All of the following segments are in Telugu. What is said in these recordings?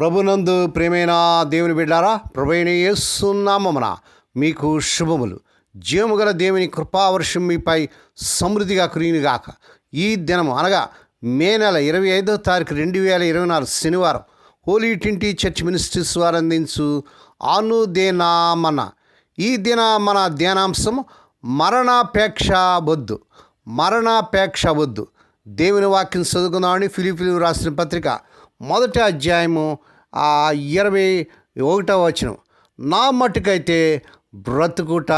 ప్రభునందు ప్రేమైన దేవుని బిడ్డారా ప్రభైన యేసునామమున మీకు శుభములు. జీవము గల దేవుని కృపావర్షం మీపై సమృద్ధిగా కురియునిగాక ఈ దినము అనగా మే నెల ఇరవై ఐదో తారీఖు రెండు వేల ఇరవై నాలుగు శనివారం హోలీ ట్వంటీ చర్చ్ మినిస్ట్రీస్ వారు అందించు ఆనుదేనామన. ఈ దిన మన ధ్యానాంశం మరణాపేక్ష వద్దు. మరణాపేక్ష వద్దు. దేవుని వాక్యం చదువుకుందామని ఫిలిపిలు రాసిన పత్రిక మొదటి అధ్యాయము ఇరవై ఒకటవ వచనం. నా మట్టుకైతే బ్రతుకుట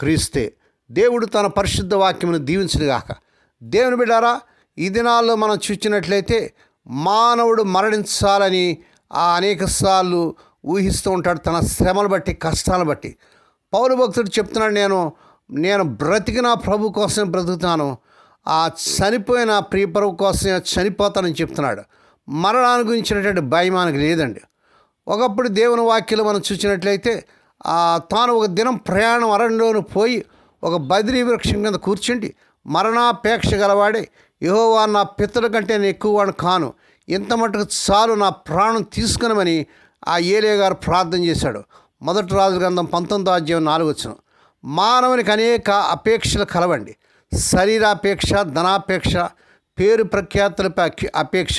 క్రీస్తే. దేవుడు తన పరిశుద్ధ వాక్యమును దీవించుగాక దేవుని బిడ్డారా ఈ దినాల్లో మనం చూసినట్లయితే మానవుడు మరణించాలని ఆ అనేక సార్లు ఊహిస్తూ ఉంటాడు తన శ్రమలు బట్టి కష్టాలు బట్టి. పౌరు భక్తుడు చెప్తున్నాడు నేను నేను బ్రతికిన ప్రభు కోసం బ్రతుకుతాను ఆ చనిపోయిన ప్రియపరువు కోసం చనిపోతానని చెప్తున్నాడు. మరణాన్ని గురించినటువంటి భయం మనకు లేదండి. ఒకప్పుడు దేవుని వాక్యలు మనం చూసినట్లయితే తాను ఒక దినం ప్రయాణం అరణ్యంలోను పోయి ఒక బదిరీ వృక్షం కింద కూర్చుండి మరణాపేక్ష గలవాడే యహోవా నా పిత్తల కంటే నేను ఎక్కువ వాడు కాను. ఇంత మటుకు చాలు నా ప్రాణం తీసుకునమని ఆ ఏలే గారు ప్రార్థన చేశాడు. మొదటి రాజు గ్రంథం పంతొమ్మిదో అధ్యాయం నాలుగు వచ్చిన మానవునికి అనేక అపేక్షలు కలవండి. శరీరాపేక్ష ధనాపేక్ష పేరు ప్రఖ్యాతులపై అపేక్ష.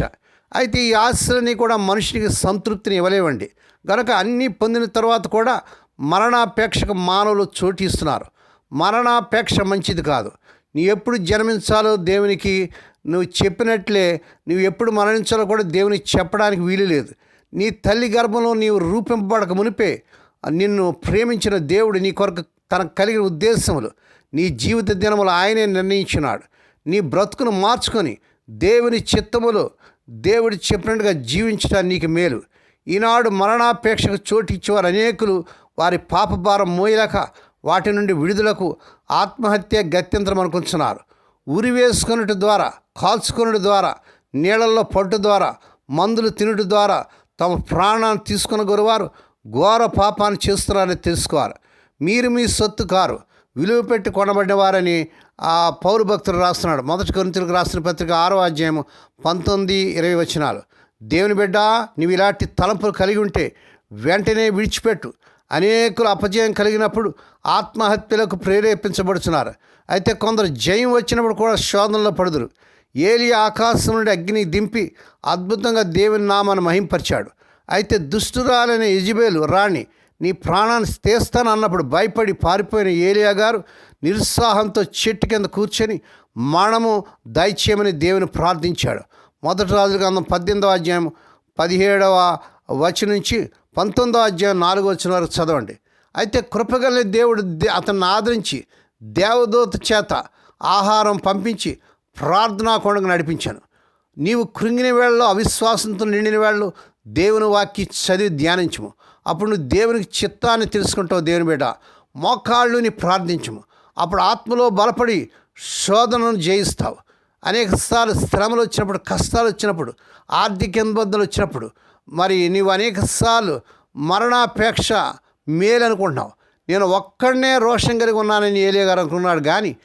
అయితే ఈ ఆశలన్నీ కూడా మనుషునికి సంతృప్తిని ఇవ్వలేవండి. గనక అన్నీ పొందిన తర్వాత కూడా మరణాపేక్షకు మానవులు చోటిస్తున్నారు మరణాపేక్ష మంచిది కాదు. నీ ఎప్పుడు జన్మించాలో దేవునికి నువ్వు చెప్పినట్లే నువ్వు ఎప్పుడు మరణించాలో కూడా దేవునికి చెప్పడానికి వీలు లేదు. నీ తల్లి గర్భంలో నీవు రూపింపబడక మునిపే నిన్ను ప్రేమించిన దేవుడు నీ కొరకు తనకు కలిగిన ఉద్దేశములు. నీ జీవిత దినములు ఆయనే నిర్ణయించినాడు. నీ బ్రతుకును మార్చుకొని దేవుని చిత్తములు దేవుడు చెప్పినట్టుగా జీవించడానికి నీకు మేలు. ఈనాడు మరణాపేక్షకు చోటిచ్చేవారు అనేకులు వారి పాపభారం మోయలేక వాటి నుండి విడుదలకు ఆత్మహత్య గత్యంతరం అనుకుంటున్నారు. ఉరి వేసుకొనుట ద్వారా కాల్చుకొనుట ద్వారా నీళ్ళల్లో పట్టు ద్వారా మందులు తినుట ద్వారా తమ ప్రాణాన్ని తీసుకున్న గురువారు ఘోర పాపాన్ని చేస్తున్నారని తెలుసుకోవాలి. మీరు మీ సొత్తు కారు. విలువ పెట్టి కొనబడినవారని ఆ పౌరు భక్తులు రాస్తున్నాడు. మొదటి కొరింతలకు రాసిన పత్రిక ఆరో అధ్యాయం పంతొమ్మిది ఇరవై వచనాలు. దేవుని బిడ్డ నీవు ఇలాంటి తలంపులు కలిగి ఉంటే వెంటనే విడిచిపెట్టు. అనేకులు అపజయం కలిగినప్పుడు ఆత్మహత్యలకు ప్రేరేపించబడుతున్నారు అయితే కొందరు జయం వచ్చినప్పుడు కూడా శోధనలో పడుదురు. ఏలి ఆకాశం నుండి అగ్ని దింపి అద్భుతంగా దేవుని నామాన్ని మహింపరిచాడు. అయితే దుష్టురాలైన యజుబేలు రాణి నీ ప్రాణాన్ని తీస్తాను అన్నప్పుడు భయపడి పారిపోయిన ఏలియా గారు నిరుత్సాహంతో చెట్టు కింద కూర్చొని మనము దయచేయమని దేవుని ప్రార్థించాడు. మొదటి రాజుల గ్రంథం పద్దెనిమిదవ అధ్యాయం పదిహేడవ వచ్చి నుంచి పంతొమ్మిదవ అధ్యాయం నాలుగో వచ్చిన వరకు చదవండి. అయితే కృపగల దేవుడు దే- అతన్ని ఆదరించి దేవదూత చేత ఆహారం పంపించి ప్రార్థనా కొండకు నడిపించాను. నీవు కృంగిన వేళలో అవిశ్వాసంతో నిండిన వేళలో దేవుని వాక్కి చదివి ధ్యానించము. అప్పుడు నువ్వు దేవునికి చిత్తాన్ని తెలుసుకుంటావు దేవుని బిడ్డ. మోకాళ్ళుని ప్రార్థించము. అప్పుడు ఆత్మలో బలపడి శోధనను జయిస్తావు. అనేక సార్లు శ్రమలు వచ్చినప్పుడు కష్టాలు వచ్చినప్పుడు ఆర్థిక ఇబ్బందులు వచ్చినప్పుడు మరి నీవు అనేక సార్లు మరణాపేక్ష మేలు అనుకుంటున్నావు నేను ఒక్కడనే రోషం కలిగి ఉన్నానని ఏలియా గారు అనుకున్నాడు. కానీ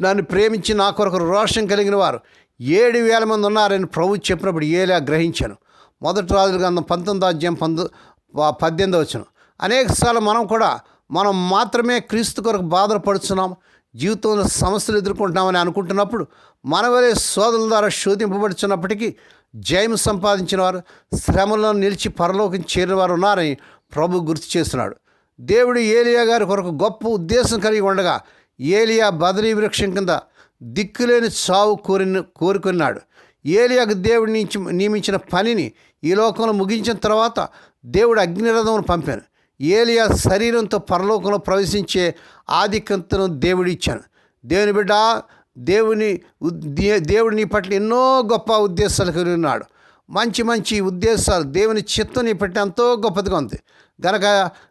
నన్ను ప్రేమించి నా కొరకు రోషం కలిగిన వారు ఏడు వేల మంది ఉన్నారని ప్రభు చెప్పినప్పుడు ఏలా గ్రహించాను. మొదటి రాజుల గ్రంథం పంతొమ్మిది అధ్యాయం పంతొ పద్దెనిమిది వచ్చిన అనేకసార్లు మనం కూడా మనం మాత్రమే క్రీస్తు కొరకు బాధపడుతున్నాం జీవితంలో సమస్యలు ఎదుర్కొంటున్నామని అనుకుంటున్నప్పుడు మన వలె సోదరుల ద్వారా శోధింపబడుచున్నప్పటికీ జయం సంపాదించిన వారు శ్రమలో నిలిచి పరలోకం చేరిన వారు ఉన్నారని ప్రభు గుర్తు చేస్తున్నాడు. దేవుడు ఏలియా గారి కొరకు గొప్ప ఉద్దేశం కలిగి ఉండగా ఏలియా బదరీ వృక్షం కింద దిక్కులేని చావు కోరిన కోరుకున్నాడు. ఏలియాకు దేవుడి నుంచి నియమించిన పనిని ఈ లోకంలో ముగించిన తర్వాత దేవుడు అగ్నిరథమును పంపాను. ఏలియా శరీరంతో పరలోకంలో ప్రవేశించే ఆధిక్యతను దేవుడిచ్చాను దేవుని బిడ్డ దేవుని ఉద్దే- దేవుడు నీ పట్ల ఎన్నో గొప్ప ఉద్దేశాలు కలిగి ఉన్నాడు. మంచి మంచి ఉద్దేశాలు దేవుని చిత్తం నీ పట్ల ఎంతో గొప్పదిగా ఉంది. గనక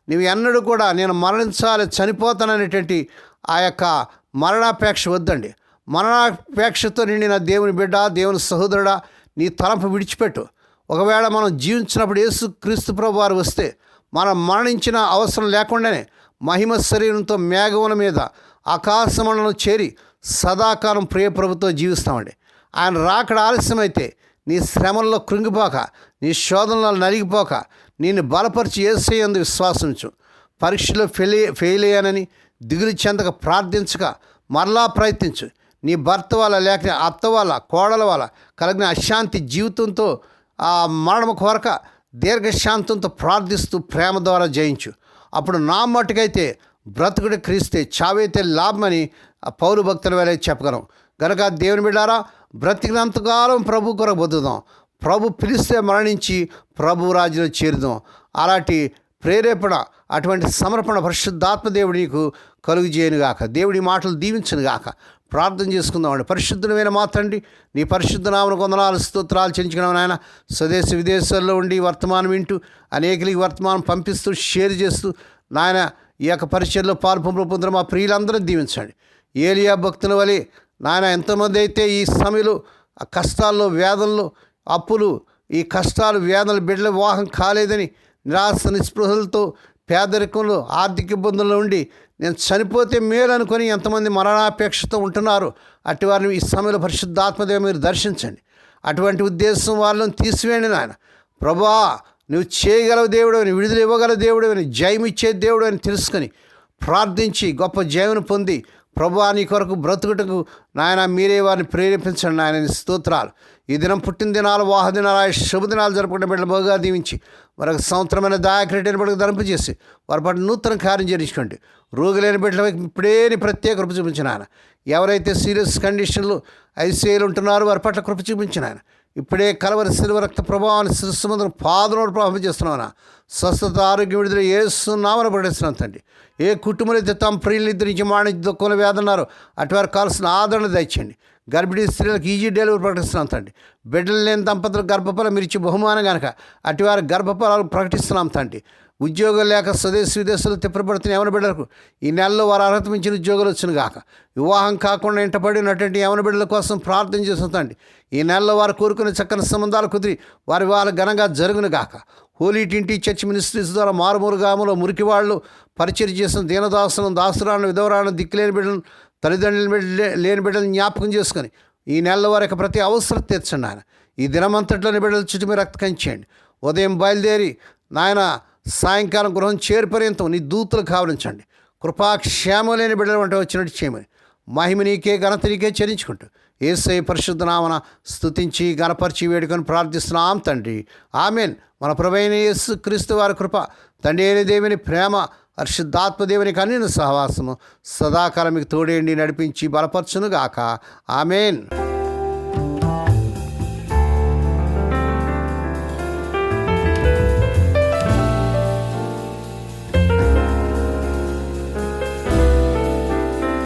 నువ్వు ఎన్నడూ కూడా నేను మరణించాలి చనిపోతాననేటువంటి ఆ యొక్క మరణాపేక్ష వద్దండి. మరణాపేక్షతో నిండిన దేవుని బిడ్డ దేవుని సహోదరుడా నీ తలంపు విడిచిపెట్టు. ఒకవేళ మనం జీవించినప్పుడు యేసు క్రీస్తు ప్రభు వారు వస్తే మనం మరణించిన అవసరం లేకుండానే మహిమ శరీరంతో మేఘముల మీద ఆకాశములను చేరి సదాకాలం ప్రియప్రభుతో జీవిస్తామండి. ఆయన రాకడ ఆలస్యమైతే నీ శ్రమల్లో కృంగిపోక నీ శోధనలో నలిగిపోక నిన్ను బలపరిచి ఏసేయందు విశ్వాసించు. పరీక్షలో ఫెయిల్ ఫెయిల్ అయ్యానని దిగులు చెందక ప్రార్థించక మరలా ప్రయత్నించు. నీ భర్త వల్ల లేక అత్త వల్ల కోడల వల్ల కలిగిన అశాంతి జీవితంతో ఆ మరణం కోరక దీర్ఘశాంతంతో ప్రార్థిస్తూ ప్రేమ ద్వారా జయించు. అప్పుడు నా మట్టుకైతే బ్రతుకుడు క్రీస్తే చావైతే లాభమని పౌరు భక్తుల వేళ చెప్పగలం. గనక దేవుని బిడ్డారా బ్రతికినంతకాలం ప్రభు కొరకు బతుకుదాం. ప్రభు పిలిస్తే మరణించి ప్రభు రాజులో చేరుదాం. అలాంటి ప్రేరేపణ అటువంటి సమర్పణ పరిశుద్ధాత్మ దేవుడు నీకు కలుగుజేయనుగాక దేవుడి మాటలు దీవించనుగాక ప్రార్థన చేసుకుందామండి పరిశుద్ధమైన మాత్రండి నీ పరిశుద్ధ నామను కొందనాలు స్తోత్రాలు చెంచుకున్నాం నాయన. స్వదేశ విదేశాల్లో ఉండి వర్తమానం వింటూ అనేకలకి వర్తమానం పంపిస్తూ షేర్ చేస్తూ నాయన ఈ యొక్క పరిచయంలో పాల్పొంపులు పొందిన మా ప్రియులందరూ దీవించండి. ఏలియా భక్తుల వలె నాయన ఎంతమంది అయితే ఈ సమయంలో ఆ కష్టాల్లో వేదనలు అప్పులు ఈ కష్టాలు వేదనలు బిడ్డల వివాహం కాలేదని నిరాశ నిస్పృహలతో పేదరికంలో ఆర్థిక ఇబ్బందుల్లో ఉండి నేను చనిపోతే మేలు అనుకొని ఎంతమంది మరణాపేక్షతో ఉంటున్నారు అటు వారిని ఈ సమయంలో పరిశుద్ధాత్మదేవ మీరు దర్శించండి. అటువంటి ఉద్దేశం వాళ్ళని తీసివేయండి నాయన. ప్రభా నువ్వు చేయగలవు దేవుడు అని విడుదల ఇవ్వగల దేవుడు అని జయమిచ్చే దేవుడు అని తెలుసుకొని ప్రార్థించి గొప్ప జయమును పొంది ప్రభా నీ కొరకు బ్రతుకుటకు నాయన మీరే వారిని ప్రేరేపించండి నాయన. స్తోత్రాలు. ఈ దినం పుట్టిన దినాలు ఆయన శుభదినాలు జరుపుకునే బిడ్డలు బాగా దీవించి మరొక సంవత్సరమైన దాయకరెడ్డిని బిడ్డకు ధరింపజేసి వారి పట్ల నూతన కార్యం చేయించుకోండి. రోగులైన బిడ్డల ఇప్పుడేని ప్రత్యేక కృప చూపించిన ఆయన. ఎవరైతే సీరియస్ కండిషన్లు ఐసీఐలు ఉంటున్నారో వారి పట్ల కృప చూపించిన ఆయన. ఇప్పుడే కలవరి శిల్వ రక్త ప్రభావాన్ని శిరస్సుమందును పాదనోడు ప్రభావం చేస్తున్నాను స్వస్థత ఆరోగ్యం విడుదల ఏస్తున్నామని ప్రకటిస్తున్నాను తండ్రి. ఏ కుటుంబంలో అయితే తమ ప్రియులు ఇద్దరు నుంచి మాణిజ్య దుఃఖంలో వేదన్నారు అటువారు కావాల్సిన ఆదరణ తెచ్చండి గర్భిణీ స్త్రీలకు ఈజీ డెలివరీ ప్రకటిస్తున్నాం తండ్రి. బిడ్డలు లేని దంపతులు గర్భఫలం మీరు బహుమానం కనుక అటువారి గర్భఫలాలు ప్రకటిస్తున్నాం తండ్రి. ఉద్యోగం లేక స్వదేశ విదేశాలు తిప్పబడుతున్న యవన బిడ్డలకు ఈ నెలలో వారు అర్హత మించిన ఉద్యోగాలు వచ్చిన గాక వివాహం కాకుండా ఇంటపడినటువంటి యవన బిడ్డల కోసం ప్రార్థన చేస్తుందండి ఈ నెలలో వారు కోరుకునే చక్కని సంబంధాలు కుదిరి వారి వివాహాలు ఘనంగా జరుగును గాక. హోలీ టింటి చర్చ్ మినిస్ట్రీస్ ద్వారా మారుమూరు గ్రామంలో మురికి వాళ్ళు పరిచయం చేసిన దీనదాసులను దాసురాలను విధవరాలను దిక్కులేని బిడ్డలను తల్లిదండ్రులు లేని బిడ్డలను జ్ఞాపకం చేసుకొని ఈ నెలల వరకు ప్రతి అవసరం తీర్చండి ఆయన. ఈ దినమంతట్లోని బిడ్డల చుట్టూ మీరు రక్త చేయండి ఉదయం బయలుదేరి నాయన సాయంకాలం గృహం చేరిపర్యంతం నీ దూతలు కావలించండి. కృపాక్షేమం లేని బిడ్డలు వంట వచ్చినట్టు చేయమని మహిమ నీకే ఘనత నీకే చరించుకుంటూ ఏసై పరిశుద్ధనామన స్థుతించి గణపరిచి వేడుకొని ప్రార్థిస్తున్నాం తండ్రి. ఆమెన్. మన ప్రభైన యేసు క్రీస్తు వారి కృప తండ్రి అయిన దేవుని ప్రేమ హర్షిద్ధాత్మదేవుని దేవుని సహవాసము సదాకాలం మీకు తోడేండి నడిపించి బలపరచునుగాక. ఆమెన్.